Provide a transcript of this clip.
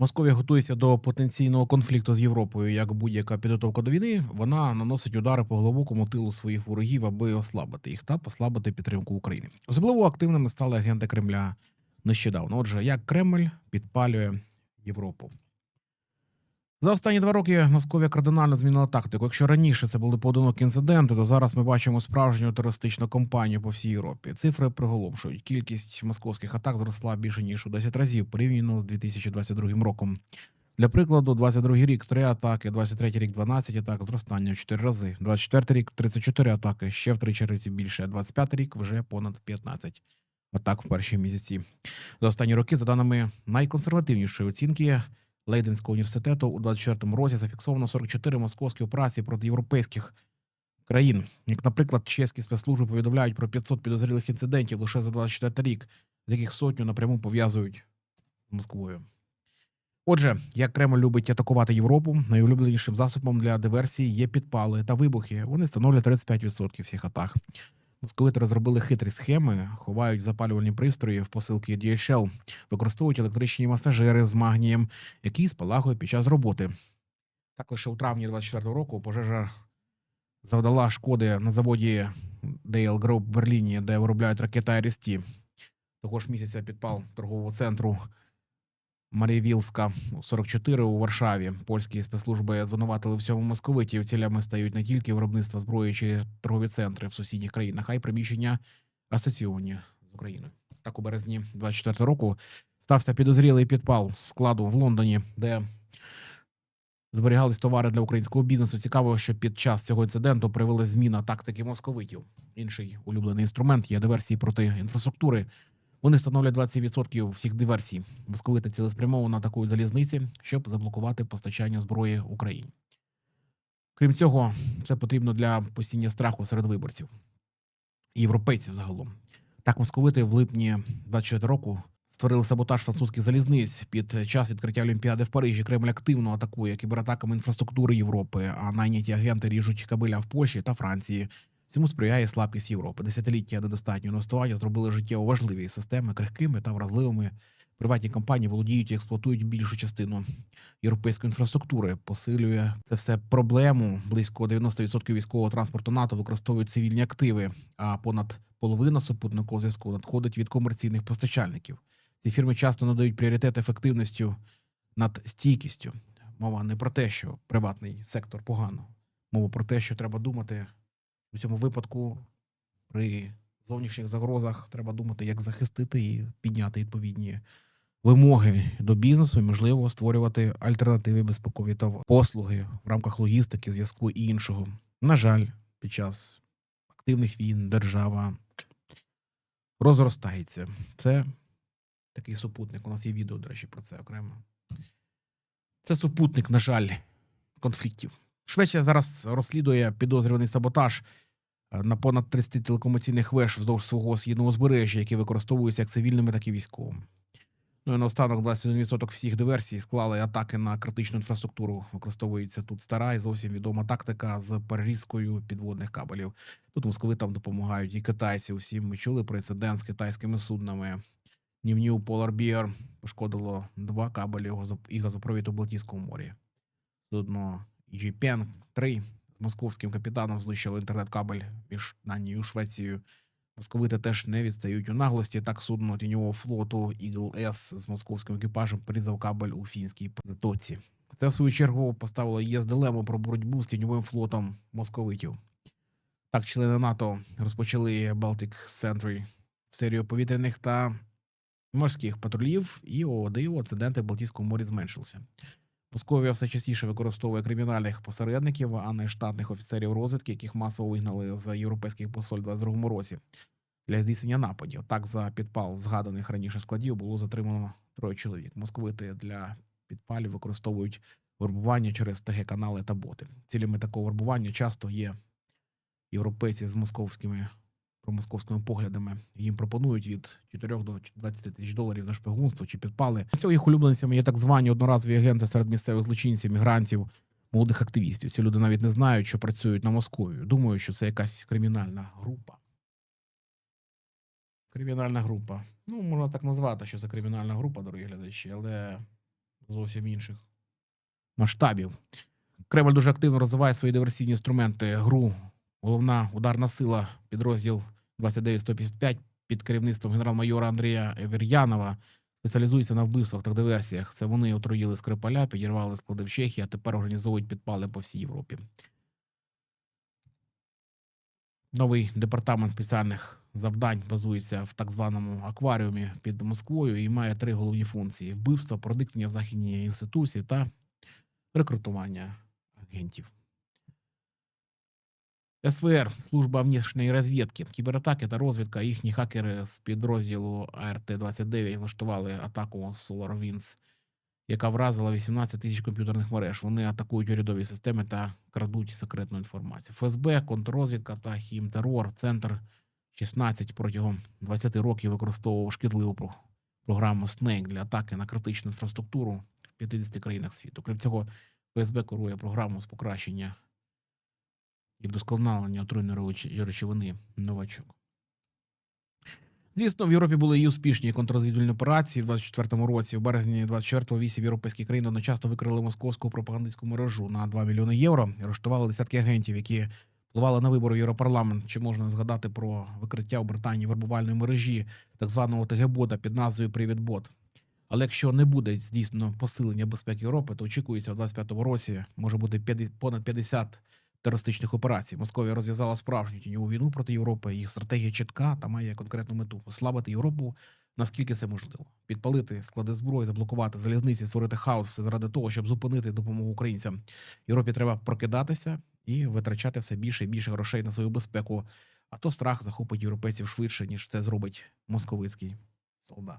Московія готується до потенційного конфлікту з Європою. Як будь-яка підготовка до війни, вона наносить удари по глибокому тилу своїх ворогів, аби ослабити їх та послабити підтримку України. Особливо активними стали агенти Кремля нещодавно. Отже, як Кремль підпалює Європу. За останні два роки Московія кардинально змінила тактику. Якщо раніше це були поодинокі інциденти, то зараз ми бачимо справжню терористичну кампанію по всій Європі. Цифри приголомшують. Кількість московських атак зросла більше ніж у 10 разів порівняно з 2022 роком. Для прикладу, 22 рік 3 атаки, 23 рік 12 атак, зростання в 4 рази. 24 рік 34 атаки, ще в 3 рази більше. 25 рік вже понад 15 атак в перші місяці. За останні роки, за даними найконсервативнішої оцінки Лейденського університету, у 24-му році зафіксовано 44 московські операції проти європейських країн. Як, наприклад, чеські спецслужби повідомляють про 500 підозрілих інцидентів лише за 24 рік, з яких сотню напряму пов'язують з Москвою. Отже, як Кремль любить атакувати Європу, найулюбленішим засобом для диверсії є підпали та вибухи. Вони становлять 35% всіх атак. Московити розробили хитрі схеми, ховають запалювальні пристрої в посилки DHL, використовують електричні масажери з магнієм, який спалагує під час роботи. Так лише у травні 24 року пожежа завдала шкоди на заводі Dale Group в Берліні, де виробляють ракети Арісті. Того ж місяця підпал торгового центру Маріївілська 44 у Варшаві. Польські спецслужби звинуватили всьому московитів. Цілями стають не тільки виробництва зброї чи торгові центри в сусідніх країнах, а й приміщення асоційовані з Україною. Так у березні 24 року стався підозрілий підпал складу в Лондоні, де зберігались товари для українського бізнесу. Цікаво, що під час цього інциденту привели зміна тактики московитів. Інший улюблений інструмент є диверсії проти інфраструктури. Вони становлять 20% всіх диверсій. Московити цілеспрямовано атакують залізниці, щоб заблокувати постачання зброї Україні. Крім цього, це потрібно для постійня страху серед виборців і європейців загалом. Так, московити в липні 24 року створили саботаж французьких залізниць під час відкриття Олімпіади в Парижі. Кремль активно атакує кібератаками інфраструктури Європи, а найняті агенти ріжуть кабеля в Польщі та Франції. Цьому сприяє слабкість Європи. Десятиліття недостатнього інвестування зробили життєво важливі системи крихкими та вразливими. Приватні компанії володіють і експлуатують більшу частину європейської інфраструктури. Посилює це все проблему. Близько 90% військового транспорту НАТО використовують цивільні активи, а понад половина супутникового зв'язку надходить від комерційних постачальників. Ці фірми часто надають пріоритет ефективністю над стійкістю. Мова не про те, що приватний сектор погано. Мова про те, що треба думати у цьому випадку при зовнішніх загрозах треба думати, як захистити і підняти відповідні вимоги до бізнесу, і можливо створювати альтернативи безпекові та послуги в рамках логістики, зв'язку і іншого. На жаль, під час активних війн держава розростається. Це такий супутник. У нас є відео, до речі, про це окремо. Це супутник, на жаль, конфліктів. Швеція зараз розслідує підозрюваний саботаж е, на понад 30 телекомуніційних веж вздовж свого східного узбережжя, які використовуються як цивільними, так і військовими. Ну і наостанок 21% всіх диверсій склали атаки на критичну інфраструктуру. Використовується тут стара і зовсім відома тактика з перерізкою підводних кабелів. Тут московитам допомагають і китайці. Усім ми чули про інцидент з китайськими суднами. Нівню Bear пошкодило два кабелі і газопровід у Балтійському морі. Судно EGPN 3 з московським капітаном знищило інтернет-кабель між Данією і Швецією. Московити теж не відстають у наглості. Так судно тіньового флоту Eagle S з московським екіпажем порізав кабель у фінській затоці. Це в свою чергу поставило ЄС дилему про боротьбу з тіньовим флотом московитів. Так, члени НАТО розпочали Baltic Sentry серію повітряних та морських патрулів, і о диво, інциденти в Балтійському морі зменшилися. Московія все частіше використовує кримінальних посередників, а не штатних офіцерів розвідки, яких масово вигнали з європейських посоль у 22 році для здійснення нападів. Так, за підпал згаданих раніше складів було затримано троє чоловік. Московити для підпалів використовують вербування через ТГ-канали та боти. Цілями такого вербування часто є європейці з московськими промосковськими поглядами. Їм пропонують від 4 до 20 тисяч доларів за шпигунство чи підпали. Цього їх улюбленцями є так звані одноразові агенти серед місцевих злочинців, мігрантів, молодих активістів. Ці люди навіть не знають, що працюють на Московію. Думаю, що це якась кримінальна група. Кримінальна група. Ну, можна так назвати, що це кримінальна група, дорогі глядачі, але зовсім інших масштабів. Кремль дуже активно розвиває свої диверсійні інструменти. Гру головна ударна сила, підрозділ 29155 під керівництвом генерал-майора Андрія Евер'янова спеціалізується на вбивствах та диверсіях. Це вони отруїли Скрипаля, підірвали склади в Чехії, а тепер організовують підпали по всій Європі. Новий департамент спеціальних завдань базується в так званому акваріумі під Москвою і має три головні функції: вбивство, проникнення в західні інституції та рекрутування агентів. СВР служба внішньої розвідки, кібератаки та розвідка. Їхні хакери з підрозділу АРТ-29 влаштували атаку SolarWinds, яка вразила 18 тисяч комп'ютерних мереж. Вони атакують урядові системи та крадуть секретну інформацію. ФСБ, контррозвідка та хімтерор. Центр 16 протягом 20 років використовував шкідливу програму Snake для атаки на критичну інфраструктуру в 50 країнах світу. Крім цього, ФСБ керує програму з покращення і вдосконалення отруйної речовини- новачок. Звісно, в Європі були і успішні контррозвідувальні операції в 24-му році. В березні 24-го вісім європейських країн одночасно викрили московську пропагандистську мережу на 2 мільйони євро. і Арештували десятки агентів, які впливали на вибори в Європарламент. Чи можна згадати про викриття у Британії вербувальної мережі так званого ТГ-бота під назвою Привітбот. Але якщо не буде здійснено посилення безпеки Європи, то очікується в 25-му році може бути 50 понад 50 терористичних операцій. Московія розв'язала справжню тіньову війну проти Європи. Їх стратегія чітка та має конкретну мету ослабити Європу наскільки це можливо, підпалити склади зброї, заблокувати залізниці, створити хаос все заради того, щоб зупинити допомогу українцям. Європі треба прокидатися і витрачати все більше і більше грошей на свою безпеку. А то страх захопить європейців швидше ніж це зробить московицький солдат.